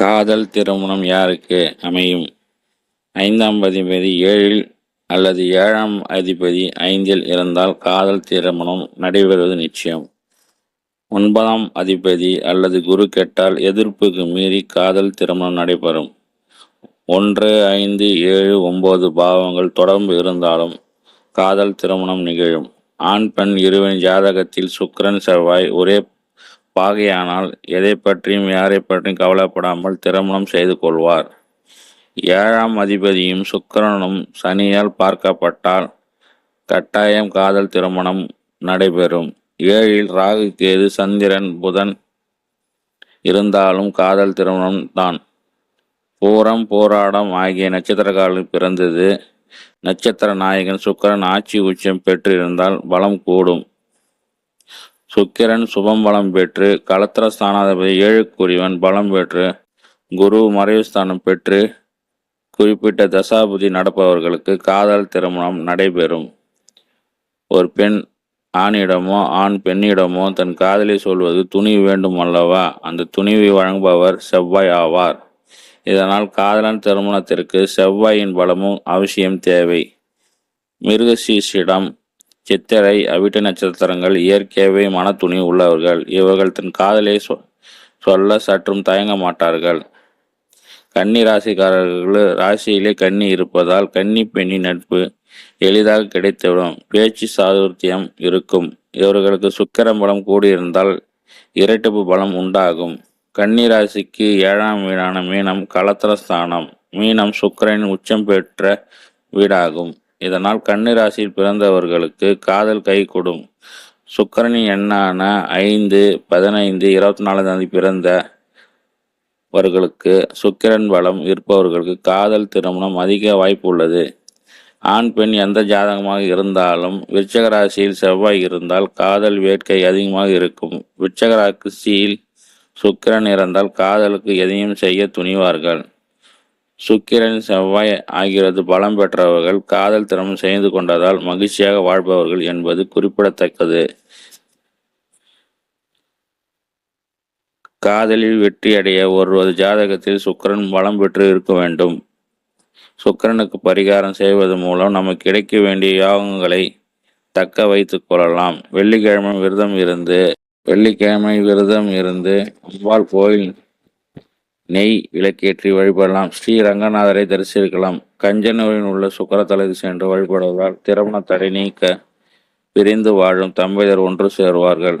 காதல் திருமணம் யாருக்கு அமையும்? ஐந்தாம் அதிபதி ஏழில் அல்லது ஏழாம் அதிபதி ஐந்தில் இருந்தால் காதல் திருமணம் நடைபெறுவது நிச்சயம். ஒன்பதாம் அதிபதி அல்லது குரு கெட்டால் எதிர்ப்புக்கு மீறி காதல் திருமணம் நடைபெறும். ஒன்று ஐந்து ஏழு ஒன்பது பாவங்கள் தொடர்பு இருந்தாலும் காதல் திருமணம் நிகழும். ஆண் பெண் இருவரின் ஜாதகத்தில் சுக்கிரன் செவ்வாய் ஒரே பாகையானால் எதை பற்றியும் யாரை பற்றியும் கவலைப்படாமல் திருமணம் செய்து கொள்வார். ஏழாம் அதிபதியும் சுக்கிரனும் சனியால் பார்க்கப்பட்டால் கட்டாயம் காதல் திருமணம் நடைபெறும். ஏழில் ராகு கேது சந்திரன் புதன் இருந்தாலும் காதல் திருமணம் தான். பூரம் போராடம் ஆகிய நட்சத்திரக்காலில் பிறந்தது. நட்சத்திர நாயகன் சுக்கிரன் ஆட்சி உச்சம் பெற்றிருந்தால் பலம் கூடும். சுக்கிரன் சுபம் பலம் பெற்று களத்திர ஸ்தானாதிபதி ஏழுக்குரியவன் பலம் பெற்று குரு மறைவுஸ்தானம் பெற்று குறிப்பிட்ட தசாபதி நடப்பவர்களுக்கு காதல் திருமணம் நடைபெறும். ஒரு பெண் ஆணிடமோ ஆண் பெண்ணிடமோ தன் காதலை சொல்வது துணிவு வேண்டும் அல்லவா? அந்த துணிவை வழங்குபவர் செவ்வாய் ஆவார். இதனால் காதலன் திருமணத்திற்கு செவ்வாயின் பலமும் அவசியம் தேவை. மிருகசீஷிடம் சித்திரை அவிட்ட நட்சத்திரங்கள் இயற்கையவே மனத்துணி உள்ளவர்கள். இவர்கள் தன் காதலை சொ சொல்ல சற்றும் தயங்க மாட்டார்கள். கன்னி ராசிக்காரர்கள் ராசியிலே கன்னி இருப்பதால் கன்னி பெண்ணின் நட்பு எளிதாக கிடைத்துவிடும். பேச்சு சாதுர்த்தியம் இருக்கும். இவர்களுக்கு சுக்கிரம் பலம் கூடியிருந்தால் இரட்டிப்பு பலம் உண்டாகும். கன்னி ராசிக்கு ஏழாம் வீடான மீனம் கலத்திரஸ்தானம் மீனம் சுக்கிரனின் உச்சம் பெற்ற வீடாகும். இதனால் கன்னிராசியில் பிறந்தவர்களுக்கு காதல் கை கொடும். சுக்கரனின் எண்ணான ஐந்து பதினைந்து இருபத்தி நாலாம் தேதி பிறந்தவர்களுக்கு சுக்கிரன் பலம் இருப்பவர்களுக்கு காதல் திருமணம் அதிக வாய்ப்பு உள்ளது. ஆண் பெண் எந்த ஜாதகமாக இருந்தாலும் விருச்சக ராசியில் செவ்வாய் இருந்தால் காதல் வேட்கை அதிகமாக இருக்கும். விருச்சக ராசியில் சுக்கிரன் இருந்தால் காதலுக்கு எதையும் செய்ய துணிவார்கள். சுக்கிரன் செவ்வாய் ஆகிறது பலம் பெற்றவர்கள் காதல் திறமை செய்து கொண்டதால் மகிழ்ச்சியாக வாழ்பவர்கள் என்பது குறிப்பிடத்தக்கது. காதலில் வெற்றி அடைய ஒருவது ஜாதகத்தில் சுக்கிரன் பலம் பெற்று இருக்க வேண்டும். சுக்கிரனுக்கு பரிகாரம் செய்வது மூலம் நமக்கு கிடைக்க வேண்டிய யோகங்களை தக்க வைத்து கொள்ளலாம். வெள்ளிக்கிழமை விரதம் இருந்து வெள்ளிக்கிழமை விரதம் இருந்து அம்பாள் கோயில் நெய் விளக்கேற்றி வழிபடலாம். ஸ்ரீ ரங்கநாதரை தரிசிக்கலாம் கஞ்சனூரில் உள்ள சுக்கரத்தலைக்கு சென்று வழிபடுவதால் திருமண தடை நீக்க பிரிந்து வாழும் தம்பதியர் ஒன்று சேருவார்கள்.